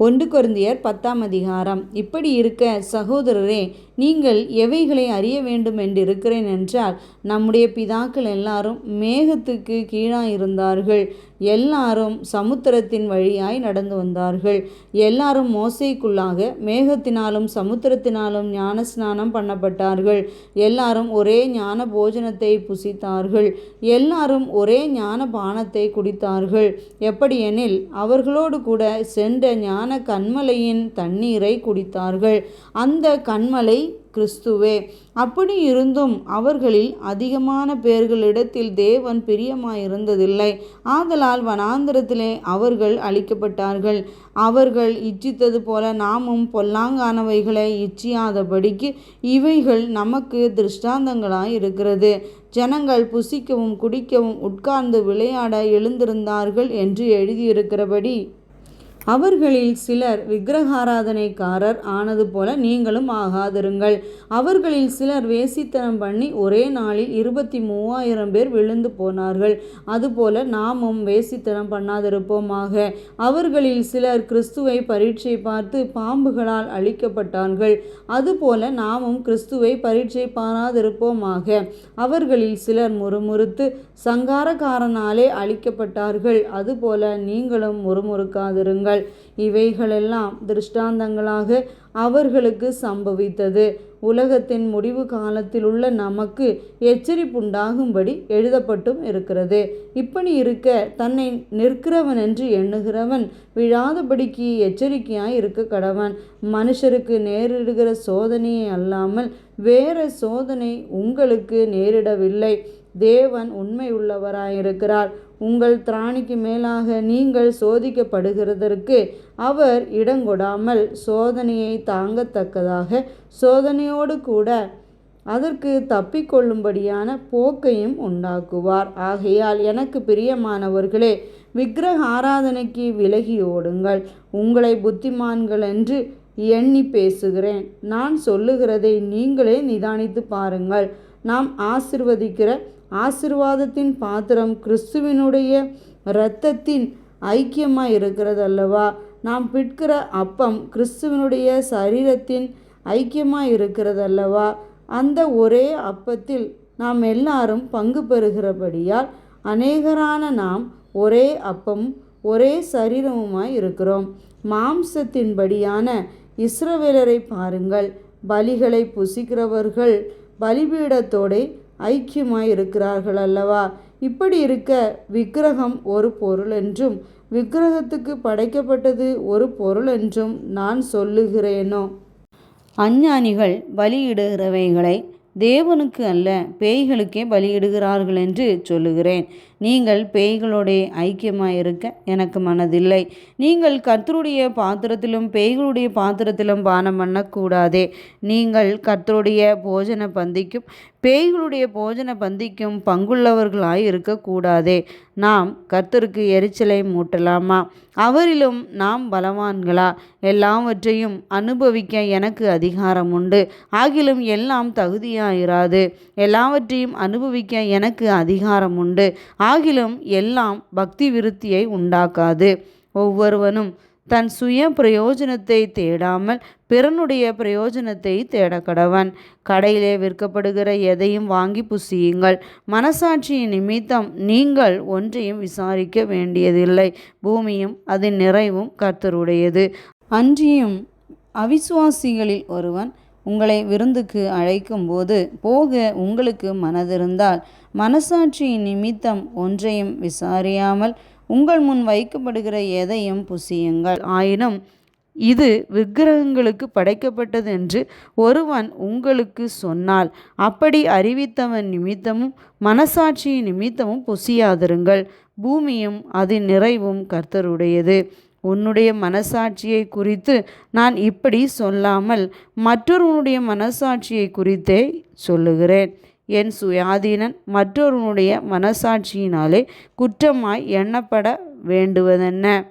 ஒன்று குருந்தியர் பத்தாம் அதிகாரம். இப்படி இருக்க சகோதரரே நீங்கள் எவைகளை அறிய வேண்டும் என்றிருக்கிறேன் என்றால் நம்முடைய பிதாக்கள் எல்லாரும் மேகத்துக்கு கீழாக இருந்தார்கள் எல்லாரும் சமுத்திரத்தின் வழியாய் நடந்து வந்தார்கள். எல்லாரும் மோசைக்குள்ளாக மேகத்தினாலும் சமுத்திரத்தினாலும் ஞான ஸ்நானம் பண்ணப்பட்டார்கள். எல்லாரும் ஒரே ஞான போஜனத்தை புசித்தார்கள். எல்லாரும் ஒரே ஞான பானத்தை குடித்தார்கள். எப்படியெனில் அவர்களோடு கூட சென்ற ஞான கண்மலையின் தண்ணீரை குடித்தார்கள். அந்த கண்மலை கிறிஸ்துவே. அப்படி இருந்தும் அவர்களில் அதிகமான பேர்களிடத்தில் தேவன் பிரியமாயிருந்ததில்லை. ஆதலால் வனாந்திரத்திலே அவர்கள் அழிக்கப்பட்டார்கள். அவர்கள் இச்சித்தது போல நாமும் பொல்லாங்கானவைகளை இச்சியாதபடிக்கு இவைகள் நமக்கு திருஷ்டாந்தங்களாய் இருக்கிறது ஜனங்கள் புசிக்கவும் குடிக்கவும் உட்கார்ந்து விளையாட எழுந்திருந்தார்கள் என்று எழுதியிருக்கிறபடி. அவர்களில் சிலர் விக்கிரகாராதனைக்காரர் ஆனது போல நீங்களும் ஆகாதிருங்கள். அவர்களில் சிலர் வேசித்தனம் பண்ணி ஒரே நாளில் இருபத்தி மூவாயிரம் பேர் விழுந்து போனார்கள். அதுபோல நாமும் வேசித்தனம் பண்ணாதிருப்போமாக. அவர்களில் சிலர் கிறிஸ்துவை பரீட்சை பார்த்து பாம்புகளால் அழிக்கப்பட்டார்கள். அதுபோல நாமும் கிறிஸ்துவை பரீட்சை பாராதிருப்போமாக. அவர்களில் சிலர் முறுமுறுத்து சங்காரக்காரனாலே அழிக்கப்பட்டார்கள். அதுபோல நீங்களும் முறுமுறுக்காதிருங்கள். Oui. இவைகளெல்லாம் திருஷ்டாந்தங்களாக அவர்களுக்கு சம்பவித்தது. உலகத்தின் முடிவு காலத்தில் உள்ள நமக்கு எச்சரிப்புண்டாகும்படி எழுதப்பட்டும் இருக்கிறது. இப்படி இருக்க தன்னை நிற்கிறவன் என்று எண்ணுகிறவன் விழாதபடிக்கு எச்சரிக்கையாய் இருக்க கடவன். மனுஷருக்கு நேரிடுகிற சோதனையை அல்லாமல் வேற சோதனை உங்களுக்கு நேரிடவில்லை. தேவன் உண்மையுள்ளவராயிருக்கிறார். உங்கள் திராணிக்கு மேலாக நீங்கள் சோதிக்கப்படுகிறதற்கு அவர் இடங்கொடாமல் சோதனையை தாங்கத்தக்கதாக சோதனையோடு கூட அதற்கு தப்பிக்கொள்ளும்படியான போக்கையும் உண்டாக்குவார். ஆகையால் எனக்கு பிரியமானவர்களே விக்கிரக ஆராதனைக்கு விலகி ஓடுங்கள். உங்களை புத்திமான்கள் என்று எண்ணி பேசுகிறேன். நான் சொல்லுகிறதை நீங்களே நிதானித்து பாருங்கள். நாம் ஆசிர்வதிக்கிற ஆசிர்வாதத்தின் பாத்திரம் கிறிஸ்துவினுடைய இரத்தத்தின் ஐக்கியமாக இருக்கிறதல்லவா நாம் பிற்கிற அப்பம் கிறிஸ்துவனுடைய சரீரத்தின் ஐக்கியமாக இருக்கிறதல்லவா அந்த ஒரே அப்பத்தில் நாம் எல்லாரும் பங்கு பெறுகிறபடியால் அநேகரான நாம் ஒரே அப்பம் ஒரே சரீரமுமாய் இருக்கிறோம். மாம்சத்தின்படியான இஸ்ரவேலரை பாருங்கள். பலிகளை புசிக்கிறவர்கள் பலிபீடத்தோடே ஐக்கியமாய் இருக்கிறார்கள் அல்லவா இப்படி இருக்க விக்கிரகம் ஒரு பொருள் என்றும் விக்கிரகத்துக்கு படைக்கப்பட்டது ஒரு பொருள் என்றும் நான் சொல்லுகிறேனோ? அஞ்ஞானிகள் பலியிடுகிறவைகளை தேவனுக்கு அல்ல பேய்களுக்கே பலியிடுகிறார்கள் என்று சொல்லுகிறேன். நீங்கள் பேய்களுடைய ஐக்கியமாக இருக்க எனக்கு மனதில்லை. நீங்கள் கர்த்தருடைய பாத்திரத்திலும் பேய்களுடைய பாத்திரத்திலும் பானம் பண்ணக்கூடாதே. நீங்கள் கர்த்தருடைய போஜன பந்திக்கும் பேய்களுடைய போஜன பந்திக்கும் பங்குள்ளவர்களாய் இருக்கக்கூடாதே. நாம் கர்த்தருக்கு எரிச்சலை மூட்டலாமா? அவரிலும் நாம் பலவான்களா? எல்லாவற்றையும் அனுபவிக்க எனக்கு அதிகாரம் உண்டு ஆகிலும் எல்லாம் தகுதியாயிராது. எல்லாவற்றையும் அனுபவிக்க எனக்கு அதிகாரம் உண்டு ஆகிலும் எல்லாம் பக்தி விருத்தியை உண்டாக்காது. ஒவ்வொருவனும் தன் சுய பிரயோஜனத்தை தேடாமல் பிறனுடைய பிரயோஜனத்தை தேடக்கடவன். கடையிலே விற்கப்படுகிற எதையும் வாங்கி புசியுங்கள். மனசாட்சியின் நிமித்தம் நீங்கள் ஒன்றையும் விசாரிக்க வேண்டியதில்லை. பூமியும் அதன் நிறைவும் கர்த்தருடையது. அன்றியும் அவிசுவாசிகளில் ஒருவன் உங்களை விருந்துக்கு அழைக்கும்போது போக உங்களுக்கு மனதிருந்தால் மனசாட்சி நிமித்தம் ஒன்றையும் விசாரியாமல் உங்கள் முன் வைக்கப்படுகிற எதையும் புசியுங்கள். ஆயினும் இது விக்கிரகங்களுக்கு படைக்கப்பட்டது என்று ஒருவன் உங்களுக்கு சொன்னால் அப்படி அறிவித்தவன் நிமித்தமும் மனசாட்சியின் நிமித்தமும் புசியாதிருங்கள். பூமியும் அதன் நிறைவும் கர்த்தருடையது. உன்னுடைய மனசாட்சியை குறித்து நான் இப்படி சொல்லாமல் மற்றொருவனுடைய மனசாட்சியை குறித்தே சொல்லுகிறேன். என் சுயாதீனன் மற்றொருவனுடைய மனசாட்சியினாலே குற்றமாய் எண்ணப்பட வேண்டுவதென்ன?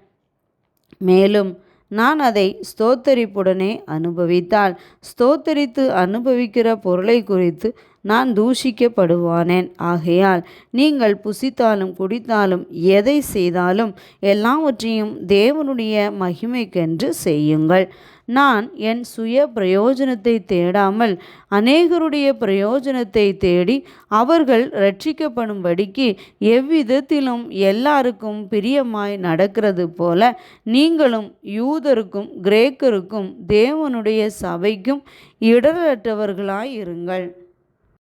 மேலும் நான் அதை ஸ்தோத்தரிப்புடனே அனுபவித்தால் ஸ்தோத்தரித்து அனுபவிக்கிற பொருளை குறித்து நான் தூஷிக்கப்படுவானேன் ஆகையால் நீங்கள் புசித்தாலும் குடித்தாலும் எதை செய்தாலும் எல்லாவற்றையும் தேவனுடைய மகிமைக்கென்று செய்யுங்கள். நான் என் சுய பிரயோஜனத்தை தேடாமல் அநேகருடைய பிரயோஜனத்தை தேடி அவர்கள் ரட்சிக்கப்படும்படிக்கு எவ்விதத்திலும் எல்லாருக்கும் பிரியமாய் நடக்கிறது போல நீங்களும் யூதருக்கும் கிரேக்கருக்கும் தேவனுடைய சபைக்கும் இடரற்றவர்களாய் இருங்கள்